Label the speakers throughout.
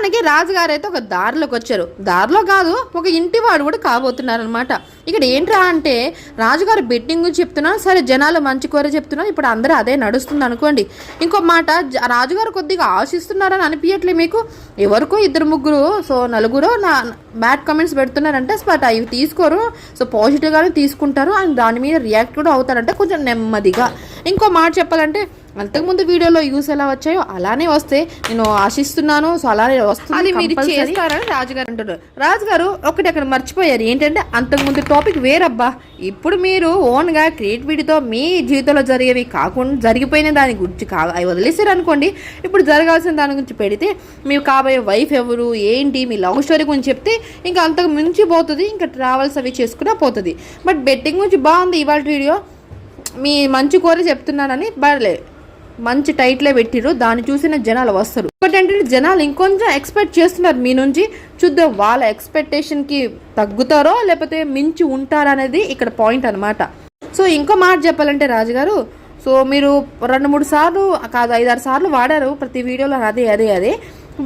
Speaker 1: మనకి రాజుగారు అయితే ఒక దారిలోకి వచ్చారు. దారిలో కాదు ఒక ఇంటి వాడు కూడా కాబోతున్నారు అనమాట ఇక్కడ ఏంట్రా అంటే రాజుగారు బెట్టింగ్ గురించి చెప్తున్నారు సరే జనాలు మంచి కూర చెప్తున్నారు ఇప్పుడు అందరూ అదే నడుస్తుంది అనుకోండి. ఇంకో మాట జ- రాజుగారు కొద్దిగా ఆశిస్తున్నారని అనిపించట్లే మీకు? ఎవరికో ఇద్దరు ముగ్గురు సో నలుగురు నా బ్యాడ్ కమెంట్స్ పెడుతున్నారంటే బట్ అవి తీసుకోరు. సో పాజిటివ్గానే తీసుకుంటారు అండ్ దాని మీద రియాక్ట్ కూడా అవుతారంటే కొంచెం నెమ్మదిగా. ఇంకో మాట చెప్పాలంటే అంతకుముందు వీడియోలో యూస్ ఎలా వచ్చాయో అలానే వస్తే నేను ఆశిస్తున్నాను సో అలానే వస్తుంది అది మీరు చేస్తారని రాజుగారు అంటున్నారు. రాజుగారు ఒకటి అక్కడ మర్చిపోయారు. ఏంటంటే అంతకుముందు టాపిక్ వేరబ్బా. ఇప్పుడు మీరు ఓన్గా క్రియేటివిటీతో మీ జీవితంలో జరిగేవి కాకుండా జరిగిపోయిన దాని గురించి కా అవి వదిలేసారు అనుకోండి. ఇప్పుడు జరగాల్సిన దాని గురించి పెడితే మీకు కాబోయే వైఫ్ ఎవరు ఏంటి మీ లవ్ స్టోరీ గురించి చెప్తే ఇంకా అంతకు మించి పోతుంది. ఇంకా ట్రావెల్స్ అవి చేసుకున్నా పోతుంది. బట్ బెట్టింగ్ గురించి బాగుంది ఇవాళ వీడియో. మీ మంచి కోరి చెప్తున్నానని బర్లే మంచి టైట్లే పెట్టిరు దాన్ని చూసిన జనాలు వస్తారు. ఒకటి ఏంటంటే జనాలు ఇంకొంచెం ఎక్స్పెక్ట్ చేస్తున్నారు మీ నుంచి. చూద్దాం వాళ్ళ ఎక్స్పెక్టేషన్కి తగ్గుతారో లేకపోతే మించి ఉంటారా అనేది ఇక్కడ పాయింట్ అనమాట సో ఇంకో మాట చెప్పాలంటే రాజుగారు సో మీరు రెండు మూడు సార్లు కాదు ఐదారు సార్లు వాడారు ప్రతి వీడియోలో అదే అదే అదే.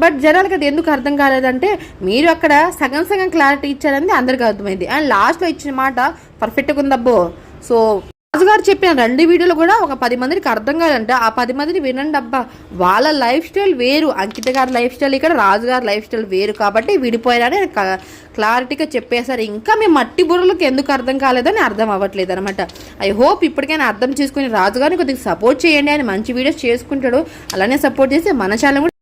Speaker 1: బట్ జనాలకి అది ఎందుకు అర్థం కాలేదంటే మీరు అక్కడ సగం సగం క్లారిటీ ఇచ్చారని అందరికీ అర్థమైంది. అండ్ లాస్ట్లో ఇచ్చిన మాట పర్ఫెక్ట్గా ఉందబ్బో. సో రాజుగారు చెప్పిన రెండు వీడియోలు కూడా ఒక పది మందికి అర్థం కాదంట. ఆ పది మందిని వినండి అబ్బా. వాళ్ళ లైఫ్ స్టైల్ వేరు. అంకిత గారి లైఫ్ స్టైల్ ఇక్కడ రాజుగారి లైఫ్ స్టైల్ వేరు కాబట్టి విడిపోయారని క్లారిటీగా చెప్పేశారు. ఇంకా మీ మట్టి బుర్రలకు ఎందుకు అర్థం కాలేదని అర్థం అవ్వట్లేదు అనమాట ఐ హోప్ ఇప్పటికైనా అర్థం చేసుకుని రాజుగారిని కొద్దిగా సపోర్ట్ చేయండి ఆయన మంచి వీడియోస్ చేసుకుంటాడు. అలానే సపోర్ట్ చేసి మన ఛానల్ కూడా